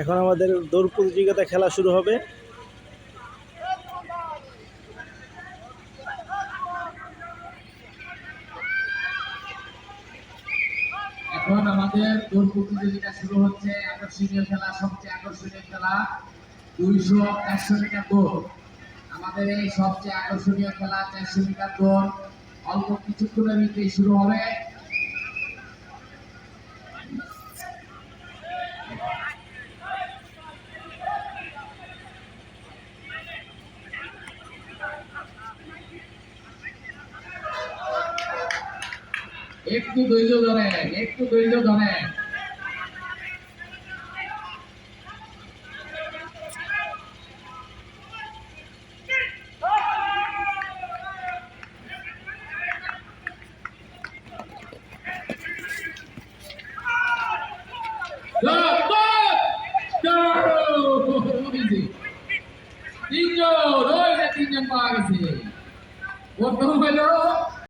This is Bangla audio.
এখন আমাদের দৌড় প্রতিযোগিতা খেলা শুরু হবে। এখন আমাদের দৌড় প্রতিযোগিতা শুরু হচ্ছে। আকর্ষণীয় খেলা, সবচেয়ে আকর্ষণীয় খেলা দুইশো চারশো মিটার দৌড়। আমাদের এই সবচেয়ে আকর্ষণীয় খেলা চারশো মিটার দৌড়। অল্প কিছুক্ষণের মধ্যেই শুরু হবে। একটু ধৈর্য ধরেন একটু ধৈর্য ধরেন. তিনজন তিনজন পাওয়া গেছে। প্রথম হলো